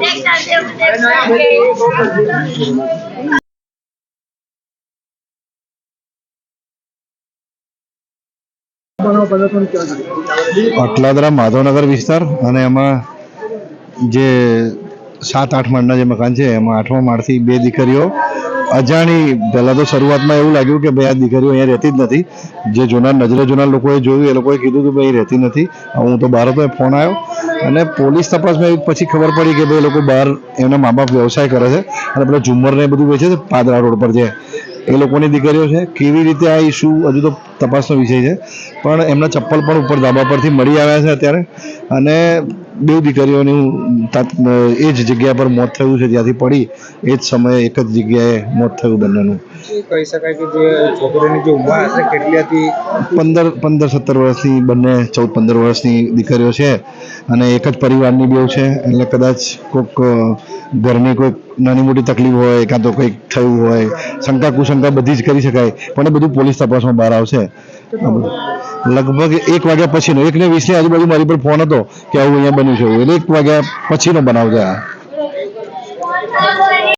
Next time, next time. Atladara Madhavnagar વિસ્તાર અને એમાં જે સાત આઠ માળના જે મકાન છે, એમાં આઠમા માળથી બે દીકરીઓ. અજાણી, પહેલાં તો શરૂઆતમાં એવું લાગ્યું કે ભાઈ આ દીકરીઓ અહીંયા રહેતી જ નથી. જે જોનાર નજરે જોનાર લોકોએ જોયું, એ લોકોએ કીધું કે ભાઈ રહેતી નથી. હું તો બહાર હતો ફોન આવ્યો અને પોલીસ તપાસમાં એવી પછી ખબર પડી કે ભાઈ લોકો બહાર એમના મા બાપ વ્યવસાય કરે છે અને પેલા ઝુમ્મરને એ બધું વેચે છે, પાદરા રોડ પર જે એ લોકોની દીકરીઓ છે. કેવી રીતે આ ઇસ્યુ હજુ તો તપાસનો વિષય છે. પણ એમના ચપ્પલ પણ ઉપર ધાબા પરથી મળી આવ્યા છે અત્યારે. અને બે દીકરીઓનું એ જ જગ્યા પર મોત થયું છે જ્યાંથી પડી એ જ સમયે એક જ જગ્યાએ મોત થયું બંનેનું. કહી શકાય કે જે છોકરીની જે ઉંમર હશે કેટલી હતી? પંદર પંદર સત્તર વર્ષની બંને ચૌદ પંદર વર્ષની દીકરીઓ છે. અને એક જ પરિવારની બેવ છે. એટલે કદાચ કોઈક ઘરની કોઈક નાની મોટી તકલીફ હોય, કાં તો કંઈક થયું હોય, શંકા કુશંકા બધી જ કરી શકાય, પણ એ બધું પોલીસ તપાસમાં બહાર આવશે. લગભગ એક વાગ્યા પછીનો એક ને આજુબાજુ મારી પર ફોન હતો કે આવું અહીંયા બન્યું છે એટલે એક વાગ્યા પછીનો બનાવ છે